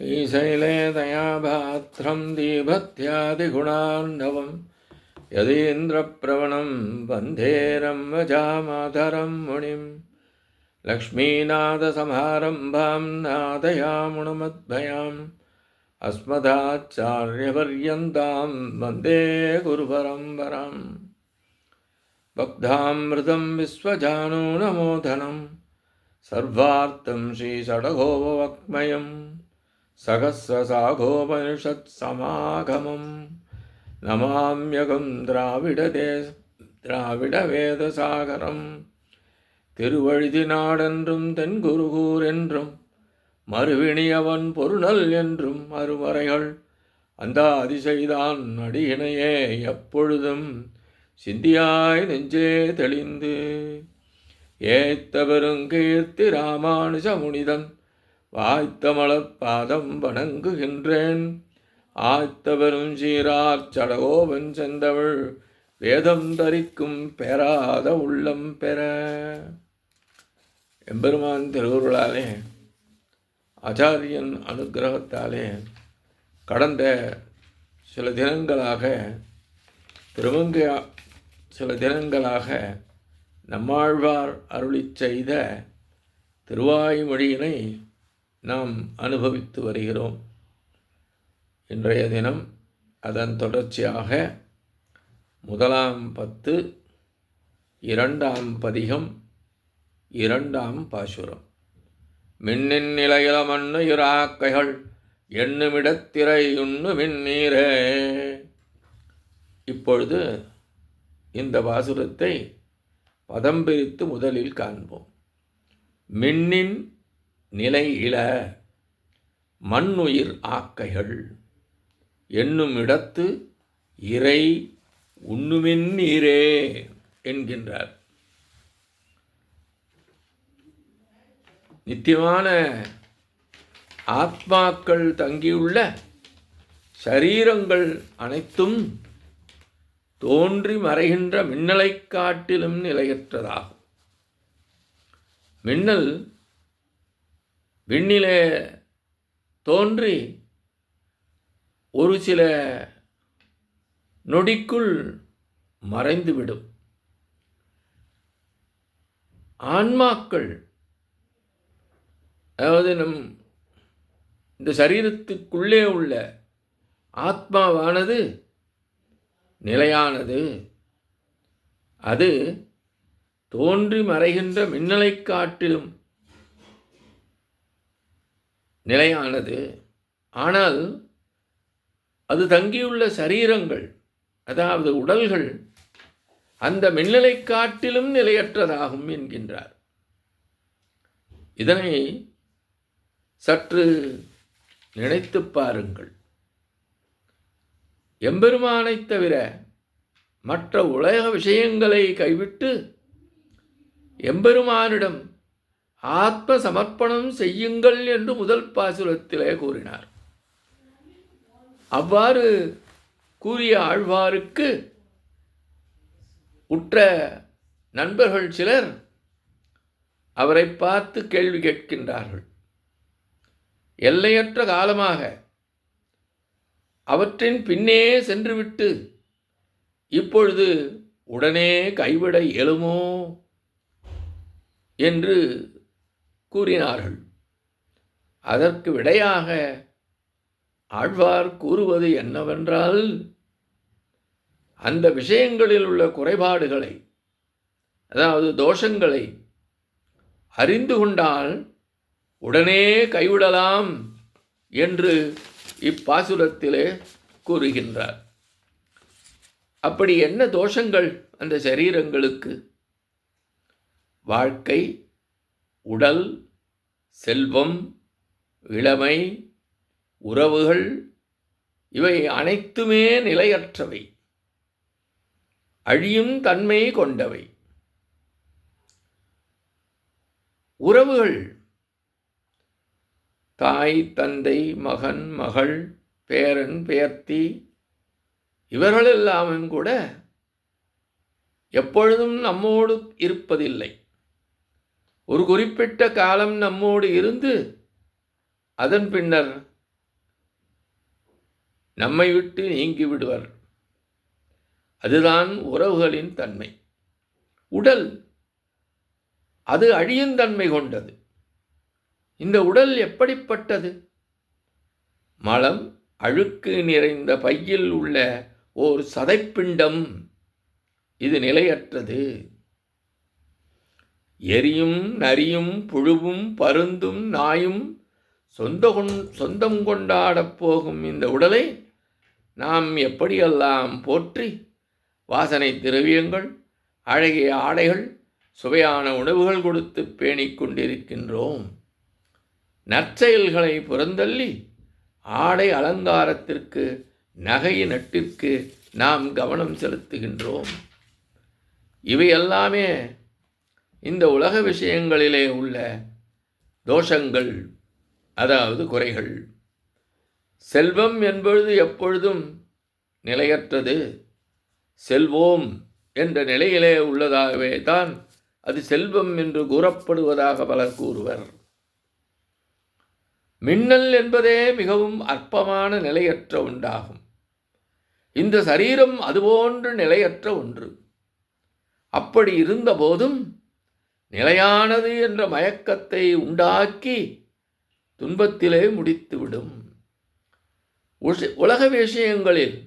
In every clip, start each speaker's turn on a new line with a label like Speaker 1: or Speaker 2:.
Speaker 1: श्रीशैले तया भात्रं दीभत्यादिगुणान्धवं यदीन्द्रप्रवणं बन्धेरं वजामाधरं मुनिं लक्ष्मीनाथसमारम्भां नादयामुणमद्भयाम् अस्मदाचार्यपर्यन्तां वंदे गुरुपरम्परां बग्धामृतं विश्वजानो नमोधनं सर्वार्थं श्रीषडघोपवक्मयम् सहस्रसाघोपनिषत्समागमं नमाम्यगं द्राविडदे திராவிடவேதசாகரம் திருவழுதி நாடென்றும் தென்குருகூர் என்றும் மறுவிணியவன் பொருணல் என்றும் மறுவரைகள் அந்த அதிசைதான் அடியினையே எப்பொழுதும் சிந்தியாய் நெஞ்சே தெளிந்து ஏத்த பெருங்கீர்த்தி ராமானுஜ முனிதன் வாய்த்த பாதம் வணங்குகின்றேன். ஆய்த்தவரும் சீரார் சடகோவன் செந்தவள் வேதம் தரிக்கும் பெறாத உள்ளம் பெற. எம்பெருமான் திருவுருளாலே ஆச்சாரியன் அனுகிரகத்தாலே கடந்த சில தினங்களாக திருமங்க சில தினங்களாக நம்மாழ்வார் அருளி செய்த திருவாய்மொழியினை நாம் அனுபவித்து வருகிறோம். இன்றைய தினம் அதன் தொடர்ச்சியாக முதலாம் பத்து இரண்டாம் பதிகம் இரண்டாம் பாசுரம். மின்னின் நிலையில மண்ணு இராக்கைகள் எண்ணுமிடத்திரை உண்ணு மின்னீரே இப்பொழுது இந்த பாசுரத்தை பதம் பிரித்து முதலில் காண்போம். மின்னின் நிலை இள மண்ணுயிர் ஆக்கைகள் என்னும் இடத்து இறை உண்ணுமின் நீரே என்கின்றார். நித்தியமான ஆத்மாக்கள் தங்கியுள்ள சரீரங்கள் அனைத்தும் தோன்றி மறைகின்ற மின்னலைக் காட்டிலும் நிலையற்றதாகும். மின்னல் விண்ணிலே தோன்றி ஒரு சில நொடிக்குள் மறைந்துவிடும். ஆன்மாக்கள் அதாவது நம் இந்த சரீரத்துக்குள்ளே உள்ள ஆத்மாவானது நிலையானது. அது தோன்றி மறைகின்ற மின்னலைக் காட்டிலும் நிலையானது. ஆனால் அது தங்கியுள்ள சரீரங்கள் அதாவது உடல்கள் அந்த மின்னலை காட்டிலும் நிலையற்றதாகும் என்கின்றார். இதனை சற்று நினைத்துப் பாருங்கள். எம்பெருமானைத் தவிர மற்ற உலக விஷயங்களை கைவிட்டு எம்பெருமானிடம் ஆத்ம சமர்ப்பணம் செய்யுங்கள் என்று முதல் பாசுரத்திலே கூறினார். அவ்வாறு கூறிய ஆழ்வாருக்கு உற்ற நண்பர்கள் சிலர் அவரை பார்த்து கேள்வி கேட்கின்றார்கள். எல்லையற்ற காலமாக அவற்றின் பின்னே சென்றுவிட்டு இப்பொழுது உடனே கைவிட இயலுமோ என்று கூறினார்கள். அதற்கு விடையாக ஆழ்வார் கூறுவது என்னவென்றால் அந்த விஷயங்களில் உள்ள குறைபாடுகளை அதாவது தோஷங்களை அறிந்து கொண்டால் உடனே கைவிடலாம் என்று இப்பாசுரத்திலே கூறுகின்றார். அப்படி என்ன தோஷங்கள் அந்த சரீரங்களுக்கு? வாழ்க்கை உடல் செல்வம் இளமை உறவுகள் இவை அனைத்துமே நிலையற்றவை. அழியும் தன்மை கொண்டவை. உறவுகள். தாய் தந்தை மகன் மகள் பேரன் பேர்த்தி இவர்களெல்லாமும் கூட எப்பொழுதும் நம்மோடு இருப்பதில்லை. ஒரு குறிப்பிட்ட காலம் நம்மோடு இருந்து அதன் பின்னர் நம்மை விட்டு நீங்கி விடுவர். அதுதான் உறவுகளின் தன்மை. உடல் அது அழியும் தன்மை கொண்டது. இந்த உடல் எப்படிப்பட்டது? மலம் அழுக்கு நிறைந்த பையில் உள்ள ஓர் சதைப்பிண்டம். இது நிலையற்றது. எரியும் நரியும் புழுவும் பருந்தும் நாயும் சொந்த கொண் சொந்தம் கொண்டாடப் போகும் இந்த உடலை நாம் எப்படியெல்லாம் போற்றி வாசனை திரவியங்கள் அழகிய ஆடைகள் சுவையான உணவுகள் கொடுத்து பேணிக் கொண்டிருக்கின்றோம். நற்செயல்களை புறந்தள்ளி ஆடை அலங்காரத்திற்கு நகை நட்டிற்கு நாம் கவனம் செலுத்துகின்றோம். இவையெல்லாமே இந்த உலக விஷயங்களிலே உள்ள தோஷங்கள் அதாவது குறைகள் செல்வம் என்பது எப்பொழுதும் நிலையற்றது. செல்வோம் என்ற நிலையிலே உள்ளதாகவே தான் அது செல்வம் என்று கூறப்படுவதாக பலர் கூறுவர். மின்னல் என்பதே மிகவும் அற்பமான நிலையற்ற ஒன்றாகும் இந்த சரீரம் அதுபோன்று நிலையற்ற ஒன்று. அப்படி இருந்தபோதும் நிலையானது என்ற மயக்கத்தை உண்டாக்கி துன்பத்திலே முடித்துவிடும். உஷ- உலக விஷயங்களில்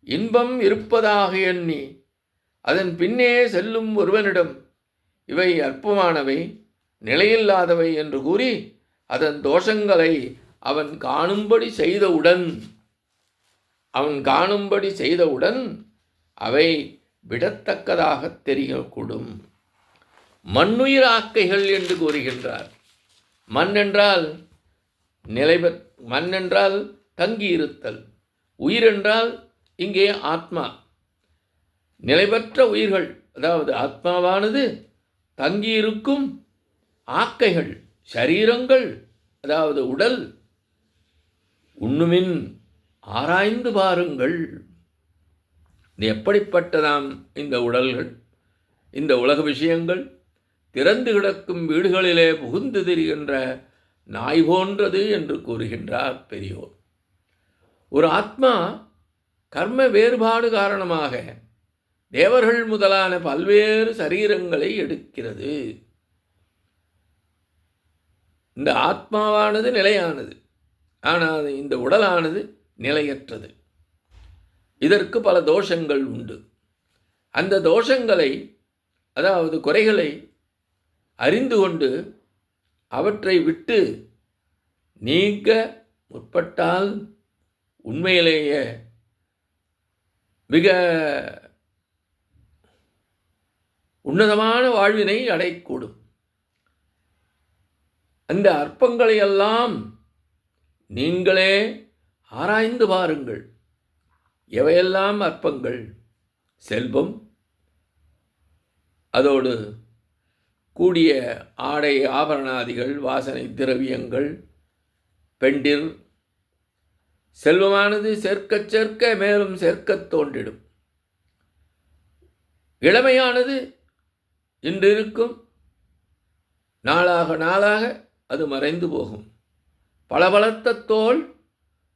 Speaker 1: இன்பம் இருப்பதாக எண்ணி அதன் பின்னே செல்லும் ஒருவனிடம் இவை அற்பமானவை நிலையில்லாதவை என்று கூறி அதன் தோஷங்களை அவன் காணும்படி செய்தவுடன் அவன் காணும்படி செய்தவுடன் அவை விடத்தக்கதாகத் தெரியக்கூடும். மண்ணுயிர் ஆக்கைகள் என்று கூறுகின்றார். மண் என்றால் நிலைபெ மண் என்றால் தங்கியிருத்தல் உயிர் என்றால் இங்கே ஆத்மா. நிலைபெற்ற உயிர்கள் அதாவது ஆத்மாவானது தங்கியிருக்கும் ஆக்கைகள் சரீரங்கள் அதாவது உடல் உண்ணுமின் ஆராய்ந்து பாருங்கள். இது எப்படிப்பட்டதாம் இந்த உடல்கள் இந்த உலக விஷயங்கள்? திறந்து கிடக்கும் வீடுகளிலே புகுந்து திரிகின்ற நாய் போன்றது என்று கூறுகின்றார் பெரியோர். ஒரு ஆத்மா கர்ம வேறுபாடு காரணமாக தேவர்கள் முதலான பல்வேறு சரீரங்களை எடுக்கிறது. இந்த ஆத்மாவானது நிலையானது. ஆனால் இந்த உடலானது நிலையற்றது. இதற்கு பல தோஷங்கள் உண்டு. அந்த தோஷங்களை அதாவது குறைகளை அறிந்து கொண்டு அவற்றை விட்டு நீங்க முற்பட்டால் உண்மையிலேயே மிக உன்னதமான வாழ்வினை அடையக்கூடும். அந்த அற்பங்களையெல்லாம் நீங்களே ஆராய்ந்து பாருங்கள். எவையெல்லாம் அற்பங்கள்? செல்வம் அதோடு கூடிய ஆடை ஆபரணாதிகள் வாசனை திரவியங்கள் பெண்டிர் செல்வமானது சேர்க்கச் சேர்க்க மேலும் சேர்க்கத் தோன்றிடும். இளமையானது இன்று இருக்கும் நாளாக நாளாக அது மறைந்து போகும். பளபளத்த தோல்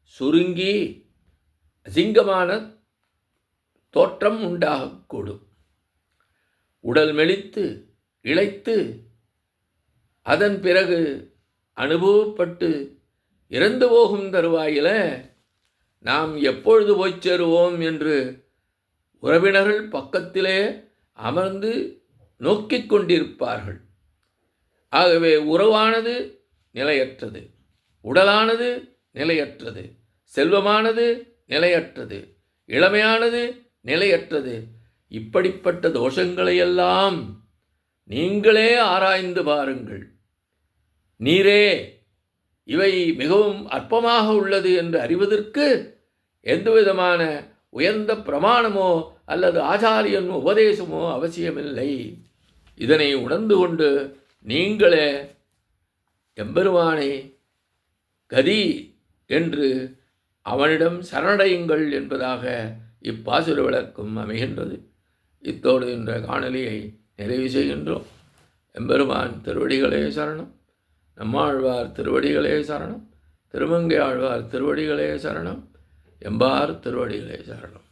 Speaker 1: சுருங்கி அசிங்கமான தோற்றம் உண்டாகக்கூடும். உடல் மெலித்து இழைத்து அதன் பிறகு அனுபவப்பட்டு இறந்து போகும் தருவாயில நாம் எப்பொழுது போய்ச் சேருவோம் என்று உறவினர்கள் பக்கத்திலே அமர்ந்து நோக்கிக் கொண்டிருப்பார்கள். ஆகவே உறவானது நிலையற்றது உடலானது நிலையற்றது செல்வமானது நிலையற்றது இளமையானது நிலையற்றது. இப்படிப்பட்ட தோஷங்களையெல்லாம் நீங்களே ஆராய்ந்து பாருங்கள் நீரே இவை மிகவும் அற்பமாக உள்ளது என்று அறிவதற்கு எந்தவிதமான உயர்ந்த பிரமாணமோ அல்லது ஆச்சாரியன் உபதேசமோ அவசியமில்லை. இதனை உணர்ந்து கொண்டு நீங்களே எம்பெருமானே கதி என்று அவனிடம் சரணடையுங்கள் என்பதாக இப்பாசுர விளக்கம் அமைகின்றது. இத்தோடு இந்த காணொலியை நிறைவு செய்கின்றோம். எம்பெருமான் திருவடிகளே சரணம். நம்மாழ்வார் திருவடிகளே சரணம். திருமங்கை ஆழ்வார் திருவடிகளே சரணம். எம்பார் திருவடிகளே சரணம்.